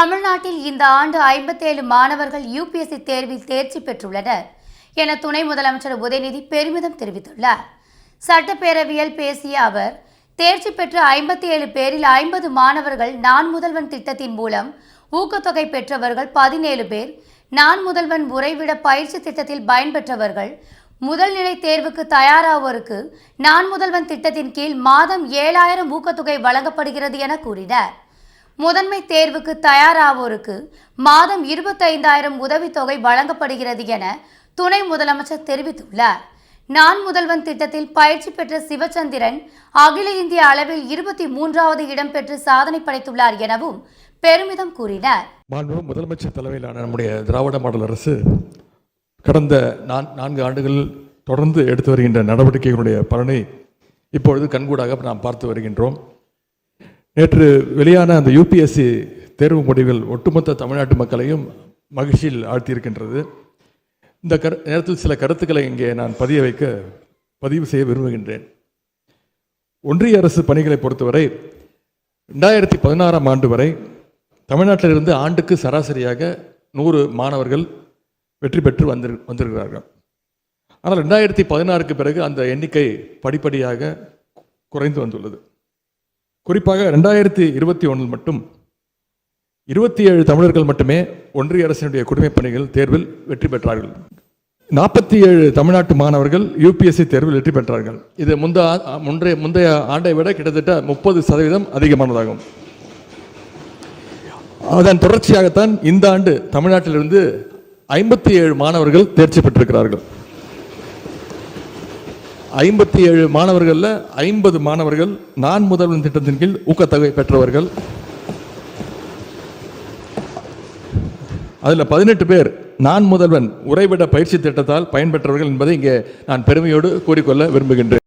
தமிழ்நாட்டில் இந்த ஆண்டு ஐம்பத்தேழு மாணவர்கள் யுபிஎஸ்சி தேர்வில் தேர்ச்சி பெற்றுள்ளனர் என துணை முதலமைச்சர் உதயநிதி பெருமிதம் தெரிவித்துள்ளார். சட்டப்பேரவையில் பேசிய அவர் தேர்ச்சி பெற்ற ஐம்பத்தி ஏழு பேரில் ஐம்பது மாணவர்கள் நான் முதல்வன் திட்டத்தின் மூலம் ஊக்கத்தொகை பெற்றவர்கள் பதினேழு பேர் நான் முதல்வன் உறைவிட பயிற்சி திட்டத்தில் பயன்பெற்றவர்கள் முதல்நிலை தேர்வுக்கு தயாராவோருக்கு நான் முதல்வன் திட்டத்தின் கீழ் மாதம் ஏழாயிரம் ஊக்கத்தொகை வழங்கப்படுகிறது என கூறினார். முதன்மை தேர்வுக்கு தயாராவோருக்கு மாதம் இருபத்தைந்தாயிரம் உதவித்தொகை வழங்கப்படுகிறது என துணை முதலமைச்சர் தெரிவித்துள்ளார். நான் முதல்வன் திட்டத்தில் பயிற்சி பெற்ற சிவச்சந்திரன் அகில இந்திய அளவில் இருபத்தி மூன்றாவது இடம் பெற்று சாதனை படைத்துள்ளார் எனவும் பெருமிதம் கூறினார். மாண்பு முதலமைச்சர் தலைமையிலான நம்முடைய திராவிட மாடல் அரசு கடந்த நான் நான்கு ஆண்டுகள் தொடர்ந்து எடுத்து வருகின்ற நடவடிக்கைகளுடைய பலனை இப்பொழுது கண்கூடாக நாம் பார்த்து வருகின்றோம். நேற்று வெளியான அந்த யூபிஎஸ்சி தேர்வு முடிவில் ஒட்டுமொத்த தமிழ்நாட்டு மக்களையும் மகிழ்ச்சியில் ஆழ்த்தியிருக்கின்றது. இந்த கரு நேரத்தில் சில கருத்துக்களை இங்கே நான் பதிய வைக்க பதிவு செய்ய விரும்புகின்றேன். ஒன்றிய அரசு பணிகளை பொறுத்தவரை ரெண்டாயிரத்தி பதினாறாம் ஆண்டு வரை தமிழ்நாட்டிலிருந்து ஆண்டுக்கு சராசரியாக நூறு மாணவர்கள் வெற்றி பெற்று வந்திரு வந்திருக்கிறார்கள். ஆனால் ரெண்டாயிரத்தி பதினாறுக்கு பிறகு அந்த எண்ணிக்கை படிப்படியாக குறைந்து வந்துள்ளது. குறிப்பாக ரெண்டாயிரத்தி இருபத்தி ஒன்றில் மட்டும் இருபத்தி ஏழு தமிழர்கள் மட்டுமே ஒன்றிய அரசினுடைய குடிமைப் பணிகள் தேர்வில் வெற்றி பெற்றார்கள். நாற்பத்தி ஏழு தமிழ்நாட்டு மாணவர்கள் யூபிஎஸ்சி தேர்வில் வெற்றி பெற்றார்கள். இது முந்த முன்றைய முந்தைய ஆண்டை விட கிட்டத்தட்ட முப்பது சதவீதம் அதிகமானதாகும். அதன் தொடர்ச்சியாகத்தான் இந்த ஆண்டு தமிழ்நாட்டிலிருந்து ஐம்பத்தி ஏழு மாணவர்கள் தேர்ச்சி பெற்றிருக்கிறார்கள். ஐம்பத்தி ஏழு மாணவர்களில் ஐம்பது மாணவர்கள் நான் முதல்வன் திட்டத்தின் கீழ் ஊக்கத்தொகை பெற்றவர்கள். அதில் பதினெட்டு பேர் நான் முதல்வன் உறைவிட பயிற்சி திட்டத்தால் பயன்பெற்றவர்கள் என்பதை இங்கே நான் பெருமையோடு கூறிக்கொள்ள விரும்புகின்றேன்.